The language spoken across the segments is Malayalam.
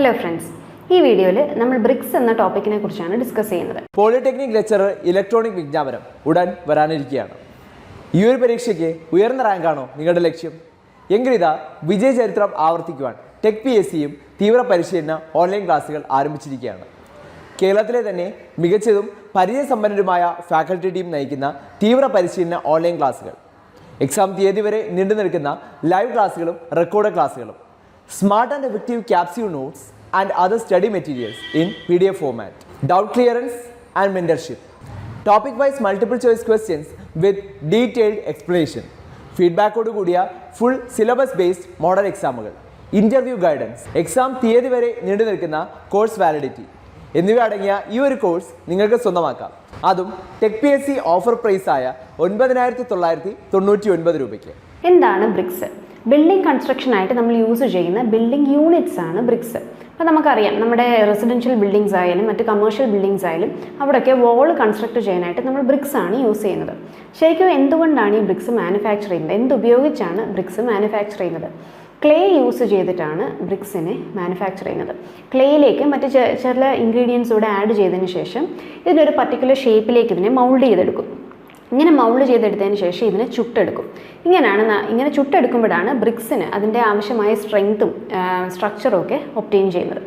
ഹലോ ഫ്രണ്ട്സ് ഈ വീഡിയോയിൽ നമ്മൾ ബ്രിക്സ് എന്ന ടോപ്പിക്കിനെ കുറിച്ചാണ് ഡിസ്കസ് ചെയ്യുന്നത്. പോളിടെക്നിക് ലെക്ചർ ഇലക്ട്രോണിക് വിജ്ഞാപനം ഉടൻ വരാനിരിക്കുകയാണ്. ഈ ഒരു പരീക്ഷയ്ക്ക് ഉയർന്ന റാങ്കാണോ നിങ്ങളുടെ ലക്ഷ്യം? എങ്കിലിതാ വിജയ ചരിത്രം ആവർത്തിക്കുവാൻ ടെക് പി എസ് സിയും തീവ്ര പരിശീലന ഓൺലൈൻ ക്ലാസ്സുകൾ ആരംഭിച്ചിരിക്കുകയാണ്. കേരളത്തിലെ തന്നെ മികച്ചതും പരിചയസമ്പന്നരുമായ ഫാക്കൽറ്റി ടീം നയിക്കുന്ന തീവ്ര പരിശീലന ഓൺലൈൻ ക്ലാസ്സുകൾ എക്സാം തീയതി വരെ നീണ്ടു നിൽക്കുന്ന ലൈവ് ക്ലാസ്സുകളും റെക്കോർഡ് ക്ലാസ്സുകളും effective capsule notes and other study materials in P D F format doubt clearance and mentorship topic wise multiple choice questions with detailed explanation ഫീഡ്ബാക്കോട് കൂടിയ ഫുൾ സിലബസ് ബേസ്ഡ് മോഡൽ എക്സാമുകൾ ഇന്റർവ്യൂ ഗൈഡൻസ് എക്സാം തീയതി വരെ നീണ്ടു നിൽക്കുന്ന കോഴ്സ് വാലിഡിറ്റി എന്നിവ അടങ്ങിയ ഈ ഒരു കോഴ്സ് നിങ്ങൾക്ക് സ്വന്തമാക്കാം. അതും tech P S C offer പ്രൈസായ ഒൻപതിനായിരത്തി തൊള്ളായിരത്തി തൊണ്ണൂറ്റി ഒൻപത് ബിൽഡിംഗ് കൺസ്ട്രക്ഷനായിട്ട് നമ്മൾ യൂസ് ചെയ്യുന്ന ബിൽഡിംഗ് യൂണിറ്റ്സ് ആണ് ബ്രിക്സ് അപ്പോൾ നമുക്കറിയാം നമ്മുടെ റെസിഡൻഷ്യൽ ബിൽഡിങ്സ് ആയാലും മറ്റ് കമേഴ്ഷ്യൽ ബിൽഡിങ്സ് ആയാലും അവിടെയൊക്കെ വോൾ കൺസ്ട്രക്ട് ചെയ്യാനായിട്ട് നമ്മൾ ബ്രിക്സ് ആണ് യൂസ് ചെയ്യുന്നത്. ശരിക്കും എന്തുകൊണ്ടാണ് ഈ ബ്രിക്സ് മാനുഫാക്ചർ ചെയ്യുന്നത്? എന്തുപയോഗിച്ചാണ് ബ്രിക്സ് മാനുഫാക്ചർ ചെയ്യുന്നത്? ക്ലേ യൂസ് ചെയ്തിട്ടാണ് ബ്രിക്സിനെ മാനുഫാക്ചർ ചെയ്യുന്നത്. ക്ലേയിലേക്ക് മറ്റ് ചില ഇൻഗ്രീഡിയൻസ് കൂടെ ആഡ് ചെയ്തതിന് ശേഷം ഇതിനൊരു പർട്ടിക്കുലർ ഷേപ്പിലേക്ക് ഇതിനെ മൗൾഡ് ചെയ്തെടുക്കും. ഇങ്ങനെ മൗൾഡ് ചെയ്തെടുത്തതിന് ശേഷം ഇതിനെ ചുട്ടെടുക്കും. ഇങ്ങനെയാണ് ഇങ്ങനെ ചുട്ടെടുക്കുമ്പോഴാണ് ബ്രിക്സിന് അതിന്റെ ആവശ്യമായ സ്ട്രെങ്ത്തും സ്ട്രക്ചറും ഒക്കെ ഒപ്റ്റെയിൻ ചെയ്യുന്നത്.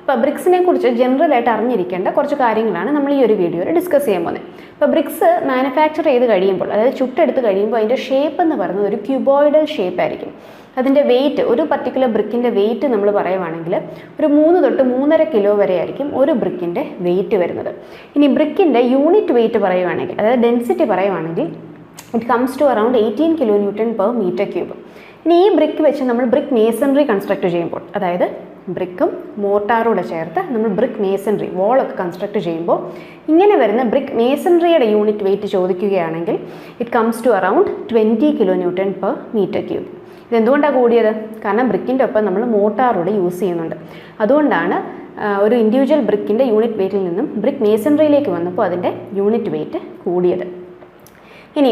ഇപ്പോൾ ബ്രിക്സിനെ കുറിച്ച് ജനറലായിട്ട് അറിഞ്ഞിരിക്കേണ്ട കുറച്ച് കാര്യങ്ങളാണ് നമ്മൾ ഈ ഒരു വീഡിയോയിൽ ഡിസ്കസ് ചെയ്യാൻ പോകുന്നത്. ഇപ്പോൾ ബ്രിക്സ് മാനുഫാക്ചർ ചെയ്ത് കഴിയുമ്പോൾ അതായത് ചുട്ടെടുത്ത് കഴിയുമ്പോൾ അതിന്റെ ഷേപ്പ് എന്ന് പറയുന്നത് ഒരു ക്യൂബോയിഡൽ ഷേപ്പ് ആയിരിക്കും. അതിന്റെ വെയിറ്റ് ഒരു പർട്ടിക്കുലർ ബ്രിക്കിന്റെ വെയിറ്റ് നമ്മൾ പറയുവാണെങ്കിൽ ഒരു മൂന്ന് തൊട്ട് മൂന്നര കിലോ വരെ ആയിരിക്കും ഒരു ബ്രിക്കിന്റെ വെയിറ്റ് വരുന്നത്. ഇനി ബ്രിക്കിന്റെ യൂണിറ്റ് വെയിറ്റ് പറയുവാണെങ്കിൽ അതായത് ഡെൻസിറ്റി പറയുവാണെങ്കിൽ it comes to around eighteen kilo newton per metre cube ഇനി ഈ ബ്രിക്ക് വെച്ച് നമ്മൾ ബ്രിക്ക് മേസൺറി കൺസ്ട്രക്ട് ചെയ്യുമ്പോൾ അതായത് ബ്രിക്കും മോർട്ടാറൂടെ ചേർത്ത് നമ്മൾ ബ്രിക്ക് മേസൺറി വാളൊക്കെ കൺസ്ട്രക്ട് ചെയ്യുമ്പോൾ ഇങ്ങനെ വരുന്ന ബ്രിക്ക് മേസൺറിയുടെ യൂണിറ്റ് വെയിറ്റ് ചോദിക്കുകയാണെങ്കിൽ it comes to around twenty kilo newton per metre cube ഇതെന്തുകൊണ്ടാണ് കൂടിയത്? കാരണം ബ്രിക്കിന്റെ ഒപ്പം നമ്മൾ മോട്ടാറൂടെ യൂസ് ചെയ്യുന്നുണ്ട്. അതുകൊണ്ടാണ് ഒരു ഇൻഡിവിജ്വൽ ബ്രിക്കിന്റെ യൂണിറ്റ് വെയിറ്റിൽ നിന്നും ബ്രിക്ക് മേസൺറിയിലേക്ക് വന്നപ്പോൾ അതിന്റെ യൂണിറ്റ് വെയിറ്റ് കൂടിയത്. ഇനി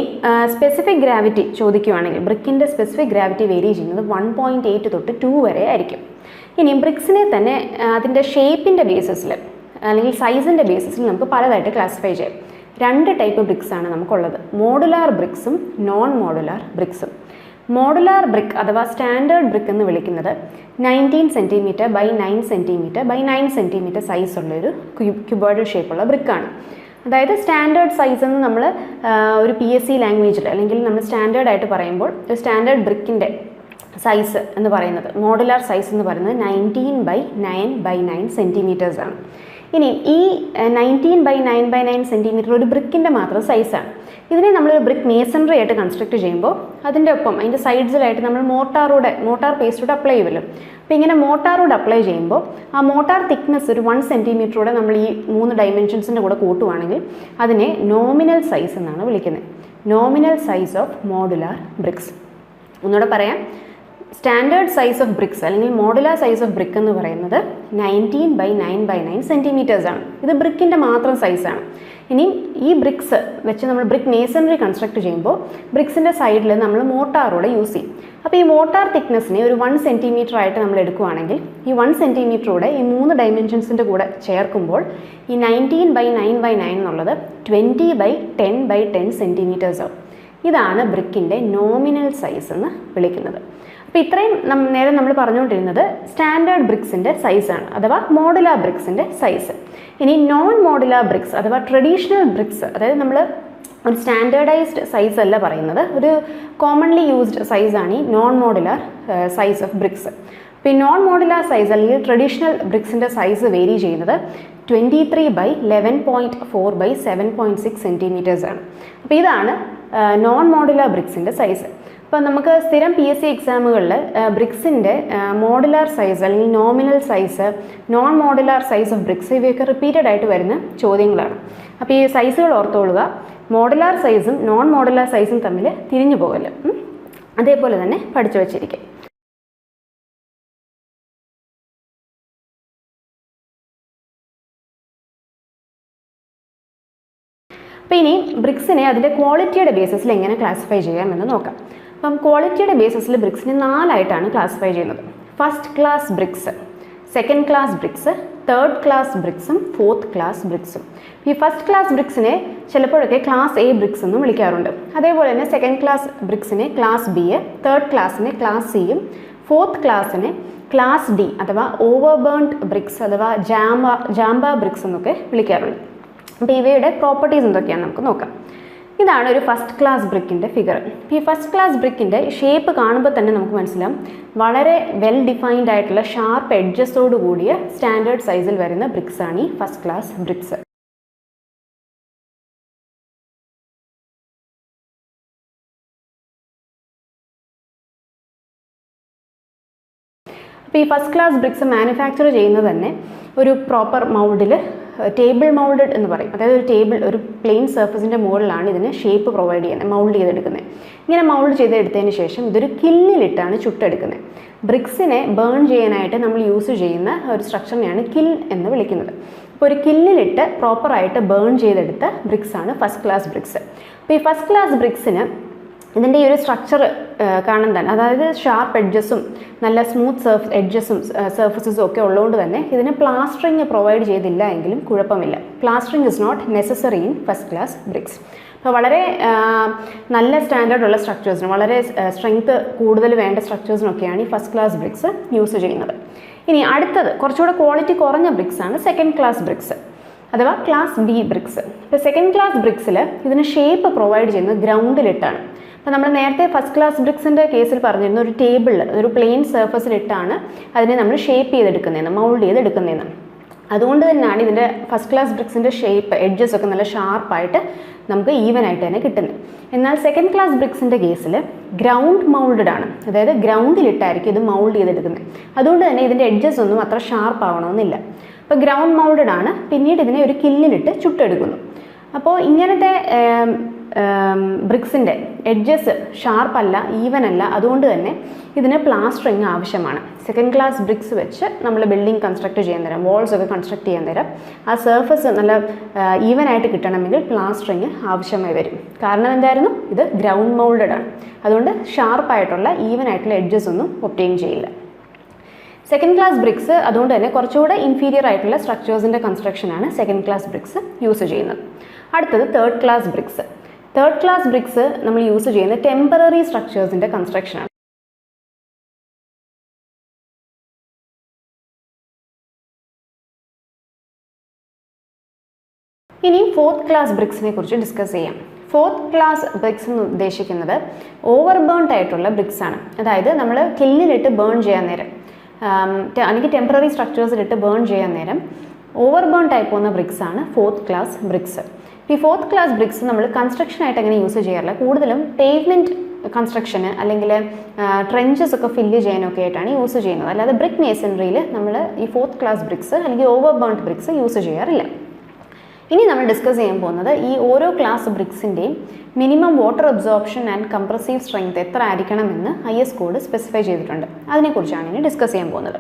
സ്പെസിഫിക് ഗ്രാവിറ്റി ചോദിക്കുകയാണെങ്കിൽ ബ്രിക്കിന്റെ സ്പെസിഫിക് ഗ്രാവിറ്റി വേരി ചെയ്യുന്നത് വൺ പോയിന്റ് എയ്റ്റ് തൊട്ട് ടു വരെ ആയിരിക്കും. ഇനി ബ്രിക്സിനെ തന്നെ അതിന്റെ ഷേപ്പിന്റെ ബേസിസിൽ അല്ലെങ്കിൽ സൈസിന്റെ ബേസിസിൽ നമുക്ക് പലതായിട്ട് ക്ലാസിഫൈ ചെയ്യാം. രണ്ട് ടൈപ്പ് ബ്രിക്സാണ് നമുക്കുള്ളത്. മോഡുലാർ ബ്രിക്സും നോൺ മോഡുലാർ ബ്രിക്സും. മോഡുലാർ ബ്രിക്ക് അഥവാ സ്റ്റാൻഡേർഡ് ബ്രിക്ക് എന്ന് വിളിക്കുന്നത് nineteen centimetre by nine centimetre by nine centimetre size ഉള്ള ഒരു ക്യൂബോയിഡൽ ഷേപ്പുള്ള ബ്രിക്കാണ് അതായത് സ്റ്റാൻഡേർഡ് സൈസ് എന്ന് നമ്മൾ ഒരു പി എസ് സി ലാംഗ്വേജിൽ അല്ലെങ്കിൽ നമ്മൾ സ്റ്റാൻഡേർഡ് ആയിട്ട് പറയുമ്പോൾ ഒരു സ്റ്റാൻഡേർഡ് ബ്രിക്കിന്റെ സൈസ് എന്ന് പറയുന്നത് മോഡുലാർ സൈസ് എന്ന് പറയുന്നത് nineteen by nine by nine centimetres ആണ്. ഇനി ഈ nineteen by nine by nine centimetre ഒരു ബ്രിക്കിന്റെ മാത്രം സൈസാണ് ഇതിനെ നമ്മൾ ബ്രിക്ക് മേസൺറി ആയിട്ട് കൺസ്ട്രക്ട് ചെയ്യുമ്പോൾ അതിന്റെ ഒപ്പം അതിന്റെ സൈഡ്സിലായിട്ട് നമ്മൾ മോട്ടാറൂടെ മോട്ടാർ പേസ്റ്റൂടെ അപ്ലൈ ചെയ്യുമല്ലോ. അപ്പോൾ ഇങ്ങനെ മോട്ടാറൂടെ അപ്ലൈ ചെയ്യുമ്പോൾ ആ മോട്ടാർ തിക്നെസ് ഒരു വൺ സെന്റിമീറ്ററൂടെ നമ്മൾ ഈ മൂന്ന് ഡൈമെൻഷൻസിന്റെ കൂടെ കൂട്ടുവാണെങ്കിൽ അതിനെ നോമിനൽ സൈസ് എന്നാണ് വിളിക്കുന്നത്. Nominal size of modular bricks ഒന്നുകൂടെ പറയാം. സ്റ്റാൻഡേർഡ് സൈസ് ഓഫ് ബ്രിക്സ് അല്ലെങ്കിൽ മോഡുലാർ സൈസ് ഓഫ് ബ്രിക്ക് എന്ന് പറയുന്നത് nineteen by nine by nine centimetres ആണ്. ഇത് ബ്രിക്കിന്റെ മാത്രം സൈസാണ് ഇനി ഈ ബ്രിക്സ് വെച്ച് നമ്മൾ ബ്രിക്ക് മേസണറി കൺസ്ട്രക്ട് ചെയ്യുമ്പോൾ ബ്രിക്സിന്റെ സൈഡിൽ നമ്മൾ മോട്ടാറോടെ യൂസ് ചെയ്യും. അപ്പോൾ ഈ മോട്ടാർ തിക്നെസ്സിനെ ഒരു വൺ സെന്റിമീറ്റർ ആയിട്ട് നമ്മൾ എടുക്കുകയാണെങ്കിൽ ഈ വൺ സെന്റിമീറ്ററൂടെ ഈ മൂന്ന് ഡയമെൻഷൻസിന്റെ കൂടെ ചേർക്കുമ്പോൾ ഈ nineteen by nine by nine എന്നുള്ളത് twenty by ten by ten centimetres ആവും. ഇതാണ് ബ്രിക്കിന്റെ നോമിനൽ സൈസ് എന്ന് വിളിക്കുന്നത്. അപ്പോൾ ഇത്രയും നേരം നമ്മൾ പറഞ്ഞുകൊണ്ടിരുന്നത് സ്റ്റാൻഡേർഡ് ബ്രിക്സിന്റെ സൈസാണ് അഥവാ മോഡുലാർ ബ്രിക്സിന്റെ സൈസ് ഇനി നോൺ മോഡുലാർ ബ്രിക്സ് അഥവാ ട്രഡീഷണൽ ബ്രിക്സ് അതായത് നമ്മൾ ഒരു സ്റ്റാൻഡേർഡൈസ്ഡ് സൈസ് അല്ല പറയുന്നത് ഒരു കോമൺലി യൂസ്ഡ് സൈസാണ് ഈ non modular size of bricks അപ്പോൾ ഈ നോൺ മോഡുലാർ സൈസ് അല്ലെങ്കിൽ ട്രഡീഷണൽ ബ്രിക്സിന്റെ സൈസ് വേരി ചെയ്യുന്നത് twenty three by eleven point four by seven point six centimetres ആണ്. അപ്പോൾ ഇതാണ് നോൺ മോഡുലാർ ബ്രിക്സിന്റെ സൈസ് അപ്പോൾ നമുക്ക് സ്ഥിരം പി എസ് സി എക്സാമുകളിൽ ബ്രിക്സിന്റെ മോഡുലാർ സൈസ് അല്ലെങ്കിൽ nominal size non modular size of bricks ഇവയൊക്കെ റിപ്പീറ്റഡ് ആയിട്ട് വരുന്ന ചോദ്യങ്ങളാണ്. അപ്പോൾ ഈ സൈസുകൾ ഓർത്തോളുക. മോഡുലാർ സൈസും നോൺ മോഡുലാർ സൈസും തമ്മിൽ തിരിഞ്ഞു പോകൽ. അതേപോലെ തന്നെ പഠിച്ചു വച്ചിരിക്കും. അപ്പോൾ ഇനി ബ്രിക്സിനെ അതിന്റെ ക്വാളിറ്റിയുടെ ബേസിസിൽ എങ്ങനെ ക്ലാസിഫൈ ചെയ്യാമെന്ന് നോക്കാം. അപ്പം ക്വാളിറ്റിയുടെ ബേസിസിൽ ബ്രിക്സിനെ നാലായിട്ടാണ് ക്ലാസിഫൈ ചെയ്യുന്നത്. First class bricks second class bricks third class ബ്രിക്സും fourth class ബ്രിക്സും ഈ ഫസ്റ്റ് ക്ലാസ് ബ്രിക്സിനെ ചിലപ്പോഴൊക്കെ ക്ലാസ് എ ബ്രിക്സ് എന്നും വിളിക്കാറുണ്ട്. അതേപോലെ തന്നെ സെക്കൻഡ് ക്ലാസ് ബ്രിക്സിനെ ക്ലാസ് ബി തേർഡ് ക്ലാസ്സിനെ ക്ലാസ് സിയും ഫോർത്ത് ക്ലാസ്സിനെ ക്ലാസ് ഡി അഥവാ ഓവർ ബേൺഡ് ബ്രിക്സ് അഥവാ ജാമ്പ ജാമ്പ ബ്രിക്സ് എന്നൊക്കെ വിളിക്കാറുണ്ട്. അപ്പോൾ ഇവയുടെ പ്രോപ്പർട്ടീസ് എന്തൊക്കെയാണ് നമുക്ക് നോക്കാം. ഇതാണ് ഒരു ഫസ്റ്റ് ക്ലാസ് ബ്രിക്കിന്റെ ഫിഗർ ഈ ഫസ്റ്റ് ക്ലാസ് ബ്രിക്കിന്റെ ഷേപ്പ് കാണുമ്പോൾ തന്നെ നമുക്ക് മനസ്സിലാവും വളരെ വെൽ ഡിഫൈൻഡ് ആയിട്ടുള്ള ഷാർപ്പ് എഡ്ജസ്റ്റോട് കൂടിയ സ്റ്റാൻഡേർഡ് സൈസിൽ വരുന്ന ബ്രിക്സ് ആണ് ഈ ഫസ്റ്റ് ക്ലാസ് ബ്രിക്സ് അപ്പോൾ ഈ ഫസ്റ്റ് ക്ലാസ് ബ്രിക്സ് മാനുഫാക്ചർ ചെയ്യുന്നത് തന്നെ ഒരു പ്രോപ്പർ മൗൾഡിൽ ടേബിൾ മൗൾഡഡ് എന്ന് പറയും. അതായത് ഒരു ടേബിൾ ഒരു പ്ലെയിൻ സർഫസിന്റെ മുകളിലാണ് ഇതിന് ഷേപ്പ് പ്രൊവൈഡ് ചെയ്യുന്നത് മൗൾഡ് ചെയ്തെടുക്കുന്നത്. ഇങ്ങനെ മൗൾഡ് ചെയ്തെടുത്തതിന് ശേഷം ഇതൊരു കില്ലിലിട്ടാണ് ചുട്ടെടുക്കുന്നത്. ബ്രിക്സിനെ ബേൺ ചെയ്യാനായിട്ട് നമ്മൾ യൂസ് ചെയ്യുന്ന ഒരു സ്ട്രക്ചറിനെയാണ് കിൽ എന്ന് വിളിക്കുന്നത്. അപ്പോൾ ഒരു കില്ലിലിട്ട് പ്രോപ്പറായിട്ട് ബേൺ ചെയ്തെടുത്ത ബ്രിക്സാണ് ഫസ്റ്റ് ക്ലാസ് ബ്രിക്സ് അപ്പോൾ ഈ ഫസ്റ്റ് ക്ലാസ് ബ്രിക്സിന് ഇതിന്റെ ഈ ഒരു സ്ട്രക്ചർ കാണാൻ തന്നെ. അതായത് ഷാർപ്പ് എഡ്ജസും നല്ല സ്മൂത്ത് സർഫ് എഡ്ജസും സർഫസസും ഒക്കെ ഉള്ളതുകൊണ്ട് തന്നെ ഇതിന് പ്ലാസ്റ്ററിങ് പ്രൊവൈഡ് ചെയ്തില്ല എങ്കിലും കുഴപ്പമില്ല. Plastering is not necessary in first class bricks അപ്പോൾ വളരെ നല്ല സ്റ്റാൻഡേർഡ് ഉള്ള സ്ട്രക്ചേഴ്സിനും വളരെ സ്ട്രെങ്ത് കൂടുതൽ വേണ്ട സ്ട്രക്ചേഴ്സിനൊക്കെയാണ് ഈ ഫസ്റ്റ് ക്ലാസ് ബ്രിക്സ് യൂസ് ചെയ്യുന്നത്. ഇനി അടുത്തത് കുറച്ചുകൂടെ ക്വാളിറ്റി കുറഞ്ഞ ബ്രിക്സ് ആണ് സെക്കൻഡ് ക്ലാസ് ബ്രിക്സ് അഥവാ ക്ലാസ് ബി ബ്രിക്സ് ഇപ്പോൾ സെക്കൻഡ് ക്ലാസ് ബ്രിക്സിൽ ഇതിന് ഷേപ്പ് പ്രൊവൈഡ് ചെയ്യുന്നത് ഗ്രൗണ്ടിലിട്ടാണ് അപ്പോൾ നമ്മൾ നേരത്തെ ഫസ്റ്റ് ക്ലാസ് ബ്രിക്സിന്റെ കേസിൽ പറഞ്ഞിരുന്ന ഒരു ടേബിളിൽ ഒരു പ്ലെയിൻ സർഫസിലിട്ടാണ് അതിനെ നമ്മൾ ഷേപ്പ് ചെയ്തെടുക്കുന്നതെന്ന് മൗൾഡ് ചെയ്തെടുക്കുന്നതെന്ന്. അതുകൊണ്ട് തന്നെയാണ് ഇതിന്റെ ഫസ്റ്റ് ക്ലാസ് ബ്രിക്സിന്റെ ഷേപ്പ് എഡ്ജസ് ഒക്കെ നല്ല ഷാർപ്പായിട്ട് നമുക്ക് ഈവൻ ആയിട്ട് തന്നെ കിട്ടുന്നത്. എന്നാൽ സെക്കൻഡ് ക്ലാസ് ബ്രിക്സിന്റെ കേസിൽ ഗ്രൗണ്ട് മൗൾഡഡ് ആണ്. അതായത് ഗ്രൗണ്ടിലിട്ടായിരിക്കും ഇത് മൗൾഡ് ചെയ്തെടുക്കുന്നത്. അതുകൊണ്ട് തന്നെ ഇതിന്റെ എഡ്ജസ് ഒന്നും അത്ര ഷാർപ്പ് ആവണമെന്നില്ല. അപ്പോൾ ഗ്രൗണ്ട് മൗണ്ടഡ് ആണ്. പിന്നീട് ഇതിനെ ഒരു കില്ലിലിട്ട് ചുട്ടെടുക്കുന്നു. അപ്പോൾ ഇങ്ങനത്തെ ബ്രിക്സിന്റെ എഡ്ജസ് ഷാർപ്പല്ല ഈവൻ അല്ല അതുകൊണ്ട് തന്നെ ഇതിന് പ്ലാസ്റ്ററിങ് ആവശ്യമാണ്. സെക്കൻഡ് ക്ലാസ് ബ്രിക്സ് വെച്ച് നമ്മൾ ബിൽഡിംഗ് കൺസ്ട്രക്ട് ചെയ്യാൻ തരാം. വാൾസ് ഒക്കെ കൺസ്ട്രക്ട് ചെയ്യാൻ തരാം. ആ സർഫസ് നല്ല ഈവൻ ആയിട്ട് കിട്ടണമെങ്കിൽ പ്ലാസ്റ്ററിങ് ആവശ്യമായി വരും. കാരണം എന്തായിരുന്നു? ഇത് ഗ്രൗണ്ട് മൗൾഡഡ് ആണ്. അതുകൊണ്ട് ഷാർപ്പായിട്ടുള്ള ഈവൻ ആയിട്ടുള്ള എഡ്ജസ് ഒന്നും ഒപ്റ്റെയിൻ ചെയ്യില്ല. സെക്കൻഡ് ക്ലാസ് ബ്രിക്സ് അതുകൊണ്ട് തന്നെ കുറച്ചുകൂടെ ഇൻഫീരിയർ ആയിട്ടുള്ള സ്ട്രക്ചേഴ്സിന്റെ കൺസ്ട്രക്ഷനാണ് സെക്കൻഡ് ക്ലാസ് ബ്രിക്സ് യൂസ് ചെയ്യുന്നത്. അടുത്തത് third class bricks third class bricks നമ്മൾ യൂസ് ചെയ്യുന്ന ടെമ്പററി സ്ട്രക്ചേഴ്സിന്റെ കൺസ്ട്രക്ഷനാണ് ഇനി ഫോർത്ത് ക്ലാസ് ബ്രിക്സിനെ കുറിച്ച് ഡിസ്കസ് ചെയ്യാം. ഫോർത്ത് ക്ലാസ് ബ്രിക്സ് എന്ന് ഉദ്ദേശിക്കുന്നത് ഓവർ ബേൺഡ് ആയിട്ടുള്ള ബ്രിക്സ് ആണ്. അതായത് നമ്മൾ കില്ലിലിട്ട് ബേൺ ചെയ്യാൻ നേരം. അല്ലെങ്കിൽ ടെമ്പററി സ്ട്രക്ചേഴ്സിലിട്ട് ബേൺ ചെയ്യാൻ നേരം ഓവർ ബേൺ ടൈപ്പ് പോകുന്ന ബ്രിക്സ് ആണ് ഫോർത്ത് ക്ലാസ് ബ്രിക്സ് ഈ ഫോർത്ത് ക്ലാസ് ബ്രിക്സ് നമ്മൾ കൺസ്ട്രക്ഷൻ ആയിട്ട് അങ്ങനെ യൂസ് ചെയ്യാറില്ല കൂടുതലും പേവ്മെന്റ് കൺസ്ട്രക്ഷന് അല്ലെങ്കിൽ ട്രെഞ്ചസ് ഒക്കെ ഫില്ല് ചെയ്യാനൊക്കെ ആയിട്ടാണ് യൂസ് ചെയ്യുന്നത്. അല്ലാതെ ബ്രിക് മേസൺറിയിൽ നമ്മൾ ഈ ഫോർത്ത് ക്ലാസ് ബ്രിക്സ് അല്ലെങ്കിൽ ഓവർ ബേൺഡ് ബ്രിക്സ് യൂസ് ചെയ്യാറില്ല. ഇനി നമ്മൾ ഡിസ്കസ് ചെയ്യാൻ പോകുന്നത് ഈ ഓരോ class ബ്രിക്സിന്റെയും minimum water absorption and compressive strength എത്ര ആയിരിക്കണമെന്ന് ഐ എസ് കോഡ് സ്പെസിഫൈ ചെയ്തിട്ടുണ്ട്. അതിനെക്കുറിച്ചാണ് ഇനി ഡിസ്കസ് ചെയ്യാൻ പോകുന്നത്.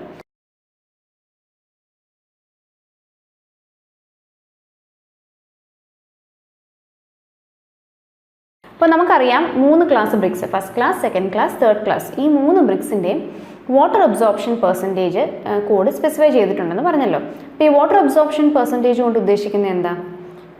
അപ്പോൾ നമുക്കറിയാം മൂന്ന് class bricks first class second class third class ഈ മൂന്ന് ബ്രിക്സിന്റെയും water absorption percentage code specify ചെയ്തിട്ടുണ്ടെന്ന് പറഞ്ഞല്ലോ. അപ്പോൾ ഈ വാട്ടർ അബ്സോർപ്ഷൻ പെർസെന്റേജ് കൊണ്ട് ഉദ്ദേശിക്കുന്നത് എന്താ?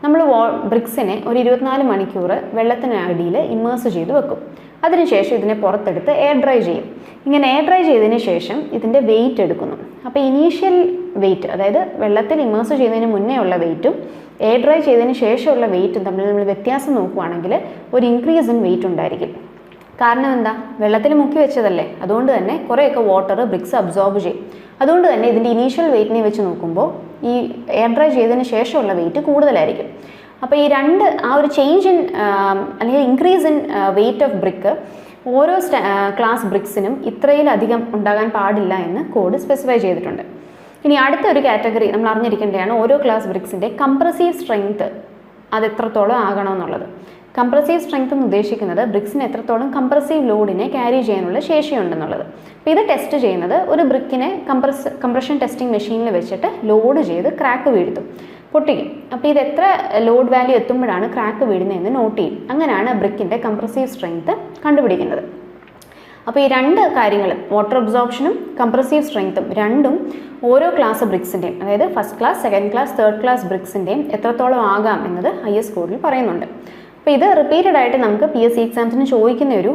നമ്മൾ വാ ബ്രിക്സിനെ ഒരു ഇരുപത്തിനാല് മണിക്കൂർ വെള്ളത്തിനടിയിൽ ഇമേഴ്സ് ചെയ്ത് വെക്കും. അതിനുശേഷം ഇതിനെ പുറത്തെടുത്ത് എയർ ഡ്രൈ ചെയ്യും. ഇങ്ങനെ എയർ ഡ്രൈ ചെയ്തതിന് ശേഷം ഇതിന്റെ വെയിറ്റ് എടുക്കുന്നു. അപ്പോൾ ഇനീഷ്യൽ വെയിറ്റ് അതായത് വെള്ളത്തിൽ ഇമേഴ്സ് ചെയ്യുന്നതിന് മുന്നേ ഉള്ള വെയിറ്റും എയർ ഡ്രൈ ചെയ്തതിന് ശേഷമുള്ള വെയിറ്റും തമ്മിൽ നമ്മൾ വ്യത്യാസം നോക്കുകയാണെങ്കിൽ ഒരു ഇൻക്രീസ് ഇൻ വെയിറ്റ് ഉണ്ടായിരിക്കും. കാരണം എന്താ? വെള്ളത്തിൽ മുക്കി വെച്ചതല്ലേ? അതുകൊണ്ട് തന്നെ കുറേയൊക്കെ വാട്ടർ ബ്രിക്സ് അബ്സോർബ് ചെയ്യും. അതുകൊണ്ട് തന്നെ ഇതിന്റെ ഇനീഷ്യൽ വെയിറ്റിനെ വെച്ച് നോക്കുമ്പോൾ ഈ എയർ ഡ്രൈ ചെയ്തതിന് ശേഷമുള്ള വെയിറ്റ് കൂടുതലായിരിക്കും. അപ്പോൾ ഈ രണ്ട് ആ ഒരു ചേഞ്ച് ഇൻ അല്ലെങ്കിൽ increase in weight of brick ഓരോ ക്ലാസ് ബ്രിക്സിനും ഇത്രയിലധികം ഉണ്ടാകാൻ പാടില്ല എന്ന് കോഡ് സ്പെസിഫൈ ചെയ്തിട്ടുണ്ട്. ഇനി അടുത്ത ഒരു കാറ്റഗറി നമ്മൾ അറിഞ്ഞിരിക്കേണ്ടതാണ് ഓരോ ക്ലാസ് ബ്രിക്സിന്റെ കംപ്രസീവ് സ്ട്രെങ്ത് അത് എത്രത്തോളം ആകണമെന്നുള്ളത്. കംപ്രസീവ് സ്ട്രെങ്ത് എന്ന് ഉദ്ദേശിക്കുന്നത് ബ്രിക്സിന് എത്രത്തോളം കംപ്രസീവ് ലോഡിനെ ക്യാരി ചെയ്യാനുള്ള ശേഷിയുണ്ടെന്നുള്ളത്. അപ്പോൾ ഇത് ടെസ്റ്റ് ചെയ്യുന്നത് ഒരു ബ്രിക്കിനെ കംപ്രസ് കംപ്രഷൻ ടെസ്റ്റിംഗ് മെഷീനിൽ വെച്ചിട്ട് ലോഡ് ചെയ്ത് ക്രാക്ക് വീഴ്ത്തും. പൊട്ടിക്കും അപ്പോൾ ഇത് എത്ര ലോഡ് വാല്യൂ എത്തുമ്പോഴാണ് ക്രാക്ക് വീഴുന്നതെന്ന് നോട്ട് ചെയ്യും. അങ്ങനെയാണ് ബ്രിക്കിന്റെ കംപ്രസീവ് സ്ട്രെങ്ത് കണ്ടുപിടിക്കുന്നത്. അപ്പോൾ ഈ രണ്ട് കാര്യങ്ങളും വാട്ടർ അബ്സോർപ്ഷനും കംപ്രസീവ് സ്ട്രെങ്ത്തും രണ്ടും ഓരോ ക്ലാസ് ബ്രിക്സിന്റെയും അതായത് first class second class third class ബ്രിക്സിന്റെയും എത്രത്തോളം ആകാം എന്നത് ഐ എസ് കോഡിൽ പറയുന്നുണ്ട്. അപ്പോൾ ഇത് റിപ്പീറ്റഡ് ആയിട്ട് നമുക്ക് പി എസ് സി എക്സാംസിന് ചോദിക്കുന്ന ഒരു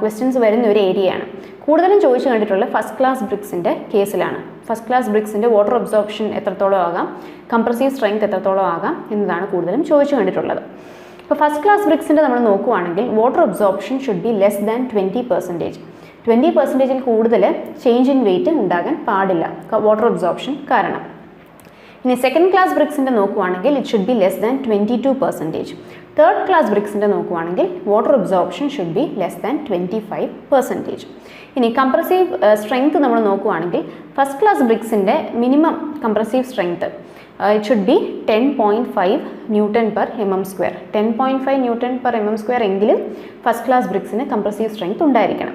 ക്വസ്റ്റ്യൻസ് വരുന്ന ഒരു ഏരിയയാണ് കൂടുതലും ചോദിച്ചു കണ്ടിട്ടുള്ളത് ഫസ്റ്റ് ക്ലാസ് ബ്രിക്സിന്റെ കേസിലാണ് ഫസ്റ്റ് ക്ലാസ് ബ്രിക്സിന്റെ വാട്ടർ അബ്സോർപ്ഷൻ എത്രത്തോളം ആകാം? കംപ്രസീവ് സ്ട്രെങ്ത് എത്രത്തോളം ആകാം? എന്നതാണ് കൂടുതലും ചോദിച്ചു കണ്ടിട്ടുള്ളത്. ഇപ്പോൾ ഫസ്റ്റ് ക്ലാസ് ബ്രിക്സിന്റെ നമ്മൾ നോക്കുവാണെങ്കിൽ water absorption should be less than twenty percentage twenty പെർസെന്റേജിൽ കൂടുതൽ ചേഞ്ച് ഇൻ വെയിറ്റ് ഉണ്ടാകാൻ പാടില്ല. വാട്ടർ അബ്സോർപ്ഷൻ കാരണം. ഇനി സെക്കൻഡ് ക്ലാസ് ബ്രിക്സിന്റെ നോക്കുവാണെങ്കിൽ it should be less than twenty two percentage third class ബ്രിക്സിന്റെ നോക്കുവാണെങ്കിൽ water absorption should be less than twenty five percentage ഇനി കംപ്രസീവ് സ്ട്രെങ്ത് നമ്മൾ നോക്കുവാണെങ്കിൽ first class ബ്രിക്സിന്റെ minimum compressive strength it should be ten point five newton per m m square ten point five newton per m m square എങ്കിലും ഫസ്റ്റ് ക്ലാസ് ബ്രിക്സിന് കംപ്രസീവ് സ്ട്രെങ്ത് ഉണ്ടായിരിക്കണം.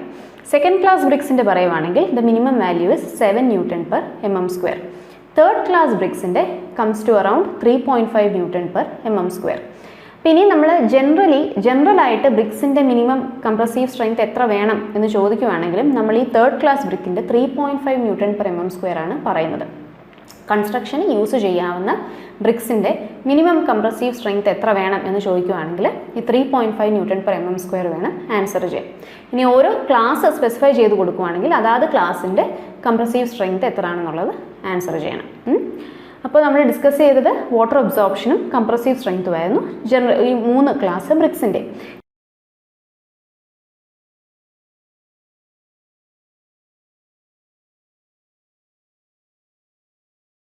സെക്കൻഡ് ക്ലാസ് ബ്രിക്സിന്റെ പറയുവാണെങ്കിൽ the minimum value is seven newton per M M square third class ബ്രിക്സിന്റെ comes to around three point five newton per M M square പിന്നെ നമ്മൾ ജനറലി ജനറലായിട്ട് ബ്രിക്സിന്റെ മിനിമം കംപ്രസീവ് സ്ട്രെങ്ത് എത്ര വേണം എന്ന് ചോദിക്കുവാണെങ്കിലും നമ്മൾ ഈ third class ബ്രിക്കിന്റെ three point five newton per m m square ആണ് പറയുന്നത്. കൺസ്ട്രക്ഷന് യൂസ് ചെയ്യാവുന്ന ബ്രിക്സിന്റെ മിനിമം കംപ്രസീവ് സ്ട്രെങ്ത് എത്ര വേണം എന്ന് ചോദിക്കുവാണെങ്കിൽ ഈ three point five newton per m m square വേണം ആൻസർ ചെയ്യാൻ. ഇനി ഓരോ ക്ലാസ് സ്പെസിഫൈ ചെയ്ത് കൊടുക്കുവാണെങ്കിൽ അതാത് ക്ലാസ്സിന്റെ കംപ്രസീവ് സ്ട്രെങ്ത് എത്ര ആണെന്നുള്ളത് ആൻസർ ചെയ്യണം. അപ്പോൾ നമ്മൾ ഡിസ്കസ് ചെയ്തത് വാട്ടർ അബ്സോർപ്ഷനും കംപ്രസീവ് സ്ട്രെങ്ത്തും ആയിരുന്നു. ജനറൽ ഈ മൂന്ന് ക്ലാസ് ബ്രിക്സിന്റെ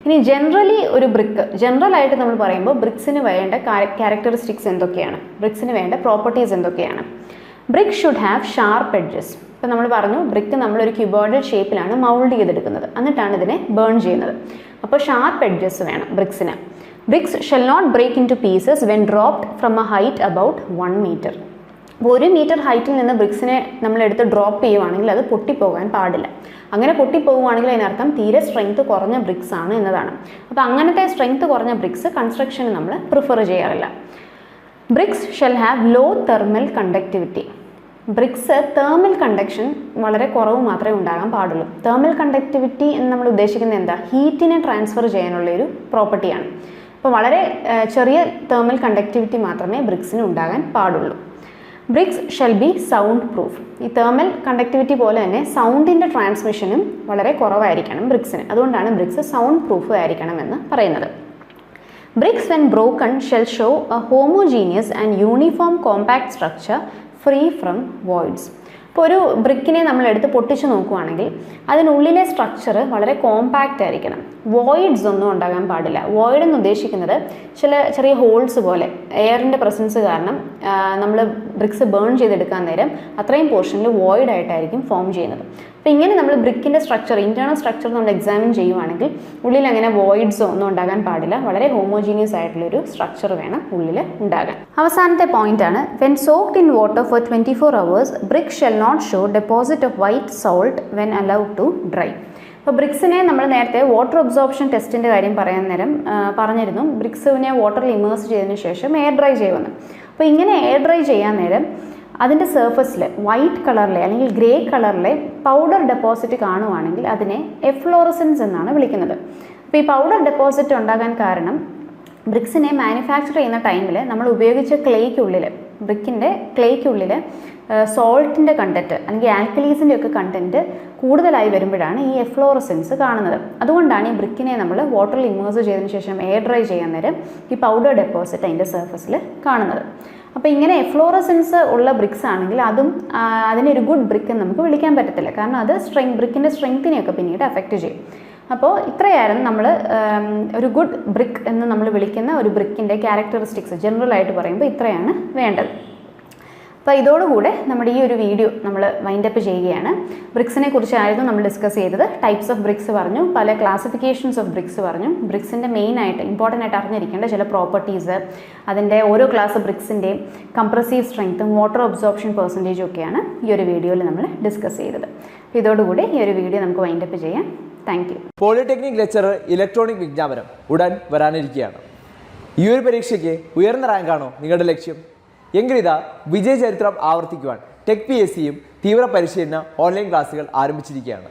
ഇനി ജനറലി ഒരു ബ്രിക്ക് ജനറൽ ആയിട്ട് നമ്മൾ പറയുമ്പോൾ ബ്രിക്സിന് വേണ്ട ക്യാരക്ടറിസ്റ്റിക്സ് എന്തൊക്കെയാണ്? ബ്രിക്സിന് വേണ്ട പ്രോപ്പർട്ടീസ് എന്തൊക്കെയാണ്? Brick should have sharp edges ഇപ്പം നമ്മൾ പറഞ്ഞു ബ്രിക്ക് നമ്മളൊരു ക്യൂബോർഡ് ഷേപ്പിലാണ് മൗൾഡ് ചെയ്തെടുക്കുന്നത്. എന്നിട്ടാണ് ഇതിനെ ബേൺ ചെയ്യുന്നത്. അപ്പോൾ ഷാർപ്പ് എഡ്ജസ് വേണം ബ്രിക്സിന് bricks shall not break into pieces when dropped from a height about one metre അപ്പോൾ ഒരു മീറ്റർ ഹൈറ്റിൽ നിന്ന് ബ്രിക്സിനെ നമ്മൾ എടുത്ത് ഡ്രോപ്പ് ചെയ്യുവാണെങ്കിൽ അത് പൊട്ടിപ്പോകാൻ പാടില്ല. അങ്ങനെ പൊട്ടിപ്പോകുവാണെങ്കിൽ അതിനർത്ഥം തീരെ സ്ട്രെങ്ത് കുറഞ്ഞ ബ്രിക്സ് ആണ് എന്നതാണ്. അപ്പോൾ അങ്ങനത്തെ സ്ട്രെങ്ത് കുറഞ്ഞ ബ്രിക്സ് കൺസ്ട്രക്ഷന് നമ്മൾ പ്രിഫർ ചെയ്യാറില്ല. Bricks shall have low thermal conductivity bricks thermal conduction വളരെ കുറവ് മാത്രമേ ഉണ്ടാകാൻ പാടുള്ളൂ. തേർമൽ കണ്ടക്ടിവിറ്റി എന്ന് നമ്മൾ ഉദ്ദേശിക്കുന്നത് എന്താ? ഹീറ്റിനെ ട്രാൻസ്ഫർ ചെയ്യാനുള്ള ഒരു പ്രോപ്പർട്ടിയാണ് അപ്പോൾ വളരെ ചെറിയ തേർമൽ കണ്ടക്ടിവിറ്റി മാത്രമേ ബ്രിക്സിന് ഉണ്ടാകാൻ പാടുള്ളൂ. Bricks shall be sound proof ഈ തേർമൽ കണ്ടക്ടിവിറ്റി പോലെ തന്നെ സൗണ്ടിന്റെ ട്രാൻസ്മിഷനും വളരെ കുറവായിരിക്കണം ബ്രിക്സിന് അതുകൊണ്ടാണ് ബ്രിക്സ് സൗണ്ട് പ്രൂഫ് ആയിരിക്കണം എന്ന് പറയുന്നത്. Bricks when broken shall show a homogeneous and uniform compact structure free from voids ഇപ്പോൾ ഒരു ബ്രിക്കിനെ നമ്മൾ എടുത്ത് പൊട്ടിച്ച് നോക്കുവാണെങ്കിൽ അതിനുള്ളിലെ സ്ട്രക്ചർ വളരെ കോമ്പാക്റ്റ് ആയിരിക്കണം. വോയിഡ്സ് ഒന്നും ഉണ്ടാകാൻ പാടില്ല. വോയിഡ് എന്ന് ഉദ്ദേശിക്കുന്നത് ചില ചെറിയ ഹോൾസ് പോലെ എയറിന്റെ പ്രസൻസ് കാരണം നമ്മൾ ബ്രിക്സ് ബേൺ ചെയ്തെടുക്കാൻ നേരം അത്രയും പോർഷനിൽ വോയിഡ് ആയിട്ടായിരിക്കും ഫോം ചെയ്യുന്നത്. അപ്പോൾ ഇങ്ങനെ നമ്മൾ ബ്രിക്കിന്റെ സ്ട്രക്ചർ ഇന്റേർണൽ സ്ട്രക്ചർ നമ്മൾ എക്സാമിൻ ചെയ്യുവാണെങ്കിൽ ഉള്ളിൽ അങ്ങനെ വോയിഡ്സോ ഒന്നും ഉണ്ടാകാൻ പാടില്ല. വളരെ ഹോമോജീനിയസ് ആയിട്ടുള്ളൊരു സ്ട്രക്ചർ വേണം ഉള്ളിൽ ഉണ്ടാകാൻ. അവസാനത്തെ പോയിന്റ് ആണ്. When soaked in water for twenty four hours brick shall not show deposit of white salt when allowed to dry അപ്പോൾ ബ്രിക്സിനെ നമ്മൾ നേരത്തെ വാട്ടർ അബ്സോർപ്ഷൻ ടെസ്റ്റിന്റെ കാര്യം പറയാൻ നേരം പറഞ്ഞിരുന്നു. ബ്രിക്സിനെ വാട്ടറിൽ ഇമേഴ്സ് ചെയ്തതിന് ശേഷം എയർ ഡ്രൈ ചെയ്യുമെന്ന് അപ്പോൾ ഇങ്ങനെ എയർ ഡ്രൈ ചെയ്യാൻ നേരം അതിന്റെ സർഫസിൽ വൈറ്റ് കളറിലെ അല്ലെങ്കിൽ ഗ്രേ കളറിലെ പൗഡർ ഡെപ്പോസിറ്റ് കാണുവാണെങ്കിൽ അതിനെ എഫ്ലോറസൻസ് എന്നാണ് വിളിക്കുന്നത്. അപ്പോൾ ഈ പൗഡർ ഡെപ്പോസിറ്റ് ഉണ്ടാകാൻ കാരണം ബ്രിക്സിനെ മാനുഫാക്ചർ ചെയ്യുന്ന ടൈമിൽ നമ്മൾ ഉപയോഗിച്ച ക്ലേക്കുള്ളിൽ ബ്രിക്കിന്റെ ക്ലേക്കുള്ളിൽ സോൾട്ടിന്റെ കണ്ടന്റ് അല്ലെങ്കിൽ ആൽക്കലീസിന്റെ ഒക്കെ കണ്ടന്റ് കൂടുതലായി വരുമ്പോഴാണ് ഈ എഫ്ലോറസൻസ് കാണുന്നത്. അതുകൊണ്ടാണ് ഈ ബ്രിക്കിനെ നമ്മൾ വാട്ടറിൽ ഇമേഴ്സ് ചെയ്തതിന് ശേഷം എയർ ഡ്രൈ ചെയ്യാൻ നേരം ഈ പൗഡർ ഡെപ്പോസിറ്റ് അതിന്റെ സർഫസിൽ കാണുന്നത്. അപ്പോൾ ഇങ്ങനെ എഫ്ലോറസെൻസ് ഉള്ള ബ്രിക്സ് ആണെങ്കിൽ അതും അതിനെ ഒരു ഗുഡ് ബ്രിക്ക് എന്ന് നമുക്ക് വിളിക്കാൻ പറ്റത്തില്ല. കാരണം അത് സ്ട്രെങ് ബ്രിക്കിന്റെ സ്ട്രെങ്ത്തിനെയൊക്കെ പിന്നീട് അഫക്റ്റ് ചെയ്യും. അപ്പോൾ ഇത്രയായിരുന്നു നമ്മൾ ഒരു ഗുഡ് ബ്രിക്ക് എന്ന് നമ്മൾ വിളിക്കുന്ന ഒരു ബ്രിക്കിന്റെ ക്യാരക്ടറിസ്റ്റിക്സ് ജനറലായിട്ട് പറയുമ്പോൾ ഇത്രയാണ് വേണ്ടത്. അപ്പോൾ ഇതോടുകൂടെ നമ്മുടെ ഈ ഒരു വീഡിയോ നമ്മൾ വൈൻഡപ്പ് ചെയ്യുകയാണ്. ബ്രിക്സിനെ കുറിച്ചായിരുന്നു നമ്മൾ ഡിസ്കസ് ചെയ്തത്. ടൈപ്സ് ഓഫ് ബ്രിക്സ് പറഞ്ഞു പല ക്ലാസിഫിക്കേഷൻസ് ഓഫ് ബ്രിക്സ് പറഞ്ഞു. ബ്രിക്സിന്റെ മെയിൻ ആയിട്ട് ഇമ്പോർട്ടന്റ് ആയിട്ട് അറിഞ്ഞിരിക്കേണ്ട ചില പ്രോപ്പർട്ടീസ് അതിന്റെ ഓരോ ക്ലാസ് ബ്രിക്സിന്റെയും കംപ്രസീവ് സ്ട്രെങ്ത്തും വാട്ടർ അബ്സോർപ്ഷൻ പെർസെന്റേജും ഒക്കെയാണ് ഈ ഒരു വീഡിയോയിൽ നമ്മൾ ഡിസ്കസ് ചെയ്തത്. ഇതോടുകൂടി ഈ ഒരു വീഡിയോ നമുക്ക് വൈൻഡപ്പ് ചെയ്യാം. Thank you polytechnic lecture electronic വിജ്ഞാപനം ഉടൻ വരാനിരിക്കുകയാണ്. ഈ ഒരു പരീക്ഷയ്ക്ക് ഉയർന്ന റാങ്കാണോ നിങ്ങളുടെ ലക്ഷ്യം? എങ്കിലിതാ വിജയ ചരിത്രം ആവർത്തിക്കുവാൻ ടെക് പി എസ് സിയും തീവ്ര പരിശീലന ഓൺലൈൻ ക്ലാസുകൾ ആരംഭിച്ചിരിക്കുകയാണ്.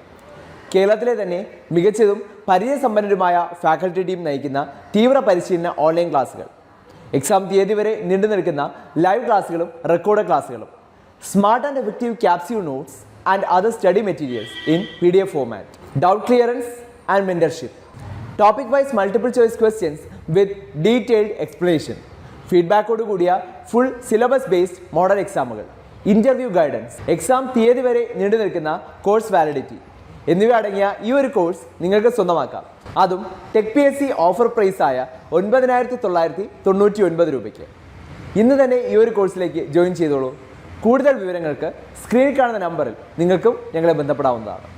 കേരളത്തിലെ തന്നെ മികച്ചതും പരിചയസമ്പന്നരുമായ ഫാക്കൽറ്റി ടീം നയിക്കുന്ന തീവ്ര പരിശീലന ഓൺലൈൻ ക്ലാസുകൾ എക്സാം തീയതി വരെ നീണ്ടു നിൽക്കുന്ന ലൈവ് ക്ലാസുകളും റെക്കോർഡ് ക്ലാസുകളും smart and effective capsule notes and other study materials in P D F format. Doubt clearance and mentorship topic wise multiple choice questions with detailed explanation. ഫീഡ്ബാക്കോട് കൂടിയ ഫുൾ സിലബസ് ബേസ്ഡ് മോഡൽ എക്സാമുകൾ ഇന്റർവ്യൂ ഗൈഡൻസ് എക്സാം തീയതി വരെ നീണ്ടു നിൽക്കുന്ന കോഴ്സ് വാലിഡിറ്റി എന്നിവ അടങ്ങിയ ഈ ഒരു കോഴ്സ് നിങ്ങൾക്ക് സ്വന്തമാക്കാം. അതും tech P S C offer price ആയ ഒൻപതിനായിരത്തി തൊള്ളായിരത്തി തൊണ്ണൂറ്റി ഒൻപത് രൂപയ്ക്ക്. ഇന്ന് തന്നെ ഈ ഒരു കോഴ്സിലേക്ക് ജോയിൻ ചെയ്തോളൂ. കൂടുതൽ വിവരങ്ങൾക്ക് സ്ക്രീനിൽ കാണുന്ന നമ്പറിൽ നിങ്ങൾക്കും ഞങ്ങളെ ബന്ധപ്പെടാവുന്നതാണ്.